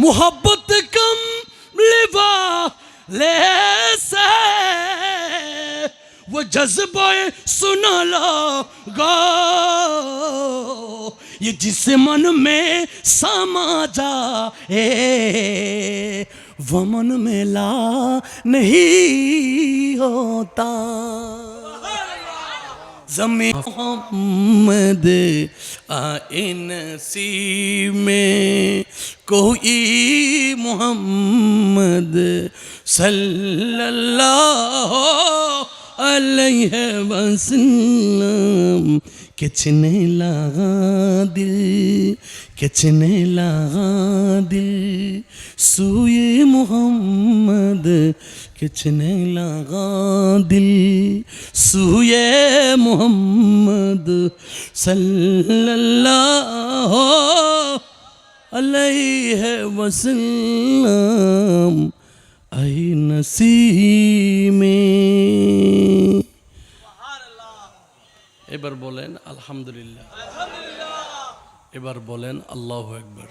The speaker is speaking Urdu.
محبت کم لوا لے سے۔ وہ جذبہ سنا لگا۔ یہ جس من میں سما جائے۔ وہ من میں لا نہیں ہوتا۔ زمین محمد آئے نصیب میں کوئی محمد صلی اللہ علیہ وسلم کچنے لگا دل کچنے لگا دل سوئے محمد کچنے لگا دل سوئے محمد صلی اللہ علیہ وسلم اے نسیمیں এবার বলেন আলহামদুলিল্লাহ। এবার বলেন আল্লাহ একবার